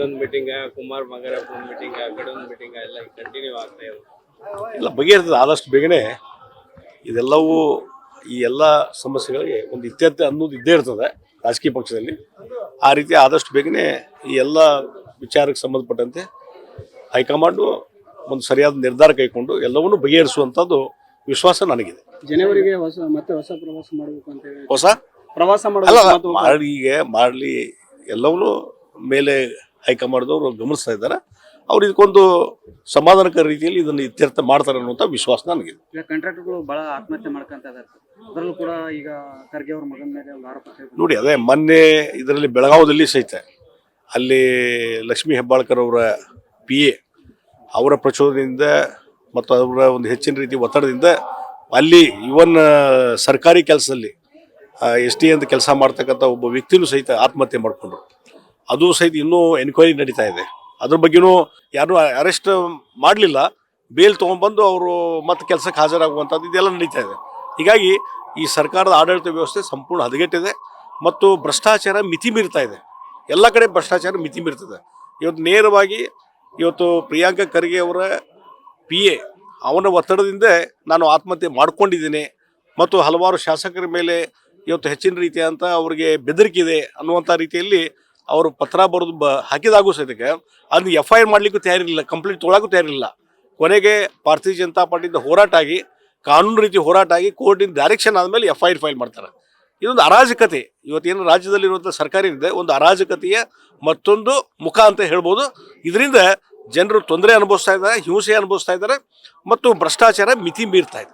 ಇಲ್ಲೊಂದು ಮೀಟಿಂಗ್ ಕುಮಾರ್ ಮಂಗರಪ್ಪ ಒಂದು ಮೀಟಿಂಗ್ ಆ ಕಡೆ ಒಂದು ಮೀಟಿಂಗ್ ಎಲ್ಲ ಕಂಟಿನ್ಯೂ ಆಗ್ತಾ ಇದೆ ಎಲ್ಲ ಬಗೆಹರ್ತದೆ. ಆದಷ್ಟು ಬೇಗನೆ ಇದೆಲ್ಲವೂ ಈ ಎಲ್ಲ ಸಮಸ್ಯೆಗಳಿಗೆ ಒಂದು ಇತ್ಯರ್ಥ ಅನ್ನೋದು ಇದ್ದೇ ಇರ್ತದೆ ರಾಜಕೀಯ ಪಕ್ಷದಲ್ಲಿ. ಆ ರೀತಿ ಆದಷ್ಟು ಬೇಗನೆ ಈ ಎಲ್ಲ ವಿಚಾರಕ್ಕೆ ಸಂಬಂಧಪಟ್ಟಂತೆ ಹೈಕಮಾಂಡು ಒಂದು ಸರಿಯಾದ ನಿರ್ಧಾರ ಕೈಗೊಂಡು ಎಲ್ಲವನ್ನೂ ಬಗೆಹರಿಸುವಂಥದ್ದು ವಿಶ್ವಾಸ ನನಗಿದೆ. ಜನವರಿಗೆ ಹೊಸ ಮತ್ತೆ ಹೊಸ ಪ್ರವಾಸ ಮಾಡಬೇಕು ಅಂತ ಹೇಳಿ. ಹೊಸ? ಪ್ರವಾಸ ಮಾಡಲ್ಲ ಈಗ ಮಾಡಲಿ ಎಲ್ಲವನ್ನೂ ಮೇಲೆ ಹೈಕಮಾಂಡ್ದವರು ಗಮನಿಸ್ತಾ ಇದ್ದಾರೆ. ಅವ್ರು ಇದಕ್ಕೊಂದು ಸಮಾಧಾನಕರ ರೀತಿಯಲ್ಲಿ ಇದನ್ನು ಇತ್ಯರ್ಥ ಮಾಡ್ತಾರೆ ಅನ್ನುವಂಥ ವಿಶ್ವಾಸ ನನಗಿದೆ. ಈಗ ಕಾಂಟ್ರಾಕ್ಟರ್ಗಳು ಬಹಳ ಆತ್ಮಹತ್ಯೆ ಮಾಡ್ಕೊಂತ ಇದಾರೆ. ಅದರಲ್ಲೂ ಕೂಡ ಈಗ ಖರ್ಗೆ ಅವ್ರ ಮಗನ ಮೇಲೆ ಒಂದು ಆರೋಪ ಕೇಳಿ ನೋಡಿ ಅದೇ ಮೊನ್ನೆ ಇದರಲ್ಲಿ ಬೆಳಗಾವದಲ್ಲಿ ಸಹಿತ ಅಲ್ಲಿ ಲಕ್ಷ್ಮೀ ಹೆಬ್ಬಾಳ್ಕರ್ ಅವರ ಪಿ ಎ ಅವರ ಪ್ರಚೋದನೆಯಿಂದ ಮತ್ತು ಅವರ ಒಂದು ಹೆಚ್ಚಿನ ರೀತಿ ಒತ್ತಡದಿಂದ ಅಲ್ಲಿ ಇವನ್ ಸರ್ಕಾರಿ ಕೆಲಸದಲ್ಲಿ ಎಸ್ ಟಿ ಅಂತ ಕೆಲಸ ಮಾಡ್ತಕ್ಕಂಥ ಒಬ್ಬ ವ್ಯಕ್ತಿನೂ ಸಹಿತ ಆತ್ಮಹತ್ಯೆ ಮಾಡಿಕೊಂಡ್ರು. ಅದು ಸಹಿತ ಇನ್ನೂ ಎನ್ಕ್ವೈರಿ ನಡೀತಾ ಇದೆ. ಅದ್ರ ಬಗ್ಗೆನೂ ಯಾರು ಅರೆಸ್ಟ್ ಮಾಡಲಿಲ್ಲ. ಬೇಲ್ ತೊಗೊಂಡ್ಬಂದು ಅವರು ಮತ್ತೆ ಕೆಲಸಕ್ಕೆ ಹಾಜರಾಗುವಂಥದ್ದು ಇದೆಲ್ಲ ನಡೀತಾ ಇದೆ. ಹೀಗಾಗಿ ಈ ಸರ್ಕಾರದ ಆಡಳಿತ ವ್ಯವಸ್ಥೆ ಸಂಪೂರ್ಣ ಹದಗೆಟ್ಟಿದೆ ಮತ್ತು ಭ್ರಷ್ಟಾಚಾರ ಮಿತಿ ಮೀರ್ತಾ ಇದೆ. ಎಲ್ಲ ಕಡೆ ಭ್ರಷ್ಟಾಚಾರ ಮಿತಿ ಮೀರ್ತದೆ. ಇವತ್ತು ನೇರವಾಗಿ ಇವತ್ತು ಪ್ರಿಯಾಂಕಾ ಖರ್ಗೆ ಅವರ ಪಿ ಎ ಅವನ ಒತ್ತಡದಿಂದ ನಾನು ಆತ್ಮಹತ್ಯೆ ಮಾಡ್ಕೊಂಡಿದ್ದೀನಿ ಮತ್ತು ಹಲವಾರು ಶಾಸಕರ ಮೇಲೆ ಇವತ್ತು ಹೆಚ್ಚಿನ ರೀತಿಯಂತ ಅವರಿಗೆ ಬೆದರಿಕೆ ಇದೆ ಅನ್ನುವಂಥ ರೀತಿಯಲ್ಲಿ ಅವರು ಪತ್ರ ಬರೆದು ಬ ಹಾಕಿದಾಗೂ ಸಹಿತಕ್ಕೆ ಅದನ್ನ ಎಫ್ ಐ ಆರ್ ಮಾಡಲಿಕ್ಕೂ ತಯಾರಿರಲಿಲ್ಲ ಕಂಪ್ಲೇಂಟ್ ತೊಗೊಳಕ್ಕೂ ತಯಾರಿರಲಿಲ್ಲ ಕೊನೆಗೆ ಭಾರತೀಯ ಜನತಾ ಪಾರ್ಟಿಯಿಂದ ಹೋರಾಟ ಆಗಿ, ಕಾನೂನು ರೀತಿ ಹೋರಾಟ ಆಗಿ ಕೋರ್ಟಿನ ಡೈರೆಕ್ಷನ್ ಆದಮೇಲೆ ಎಫ್ ಐ ಆರ್ ಫೈಲ್ ಮಾಡ್ತಾರೆ. ಇದೊಂದು ಅರಾಜಕತೆ. ಇವತ್ತೇನು ರಾಜ್ಯದಲ್ಲಿರುವಂಥ ಸರ್ಕಾರ ಏನಿದೆ, ಒಂದು ಅರಾಜಕತೆಯ ಮತ್ತೊಂದು ಮುಖ ಅಂತ ಹೇಳ್ಬೋದು. ಇದರಿಂದ ಜನರು ತೊಂದರೆ ಅನುಭವಿಸ್ತಾ ಇದ್ದಾರೆ, ಹಿಂಸೆ ಅನುಭವಿಸ್ತಾ ಇದ್ದಾರೆ, ಮತ್ತು ಭ್ರಷ್ಟಾಚಾರ ಮಿತಿ ಮೀರ್ತಾ ಇದೆ.